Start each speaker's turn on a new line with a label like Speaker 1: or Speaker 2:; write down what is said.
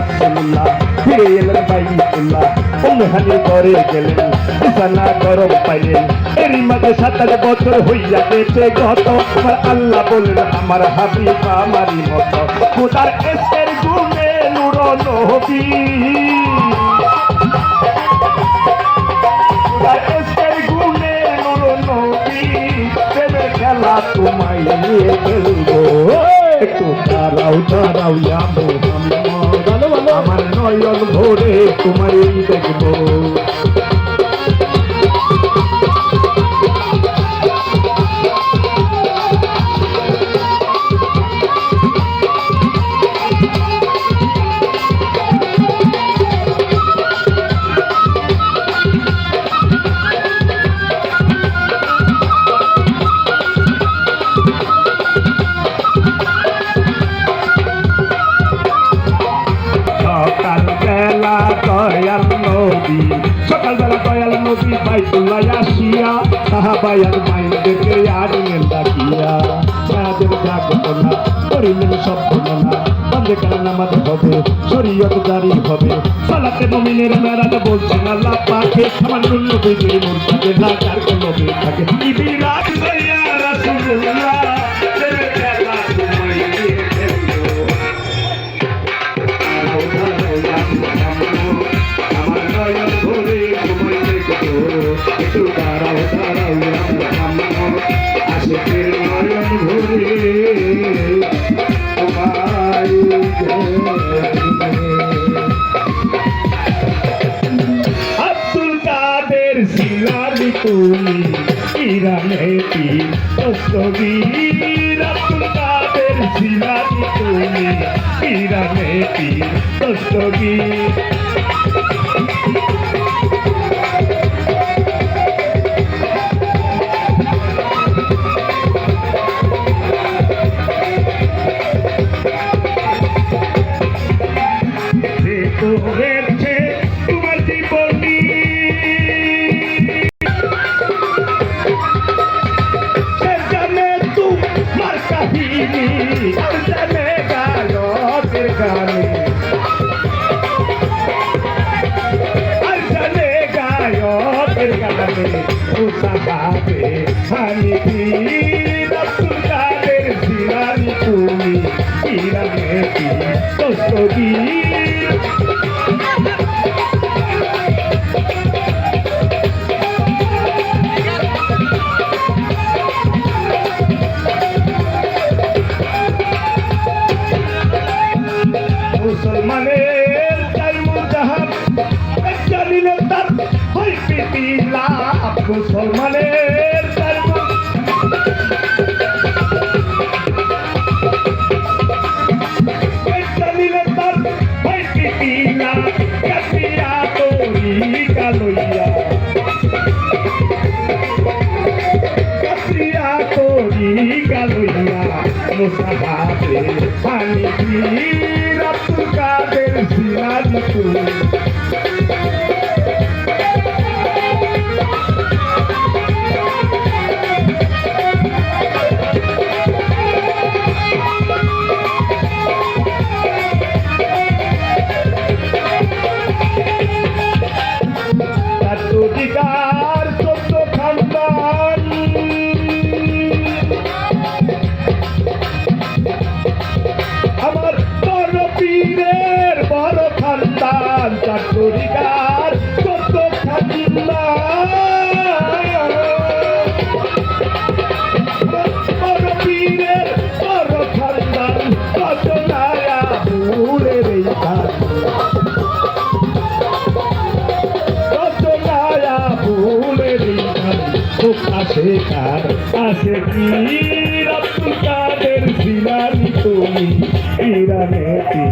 Speaker 1: রাসূলুল্লাহ ফিরে এলেন বাইতুল্লাহ উম্মেহানি করে গেলেন, বিছানা গরম পাইলেন। এরই মাঝে সাতাশ বছর হইয়া গেছে, গত আমার আল্লাহ বললেন আমার হাবিব আমারই মতো। খোদার এসের গুণে নূর নবী। খোদার এসের গুণে নূর নবী, প্রেমের খেলা তোমায় নিয়ে খেলব। একটু দাঁড়াও দাঁড়াও মোহাম্মদ। আমার নয়ন ভোরে তোমায় দেখব। সকাল বেলা দয়াল নবী, সকাল বেলা দয়াল নবী বাইতুল্লাহ আসিয়া সাহাবায়ার মাইন্ডকে আনিলেন ডাকিয়া, তাদের জাগত না করিলেন সব না বন্দে কারণ আমাদের হবে, শরীয়ত জারি হবে। সালাতে মুমিনের মেরাজ বলছেন আল্লাহ পাকে আমার নবীজির মুরতাদে না কার কোন থাকে সাইয়া রাসূলুল্লাহ। একটু দাঁড়াও দাঁড়াও আশেকের নয়ন ধরে তোমায় দেখব। আব্দুল কাদের দস্তগীর হয়েছে, তোমার জীবনী। জানে তোমার কাহিনী জানে গায়কের গানে। হানিফি রব্বুল কাদের জিলানি তুমি ইরানেতি দস্তগীর মুসলমানের হই পিপিলা মুসলমানের ধর্ম জানিলে তার হই পিপিলা কাটিয়া তোরি কালইয়া। খুব আসে কার আসে কি? আব্দুল কাদের জিলানি তুমি? ইরানে কি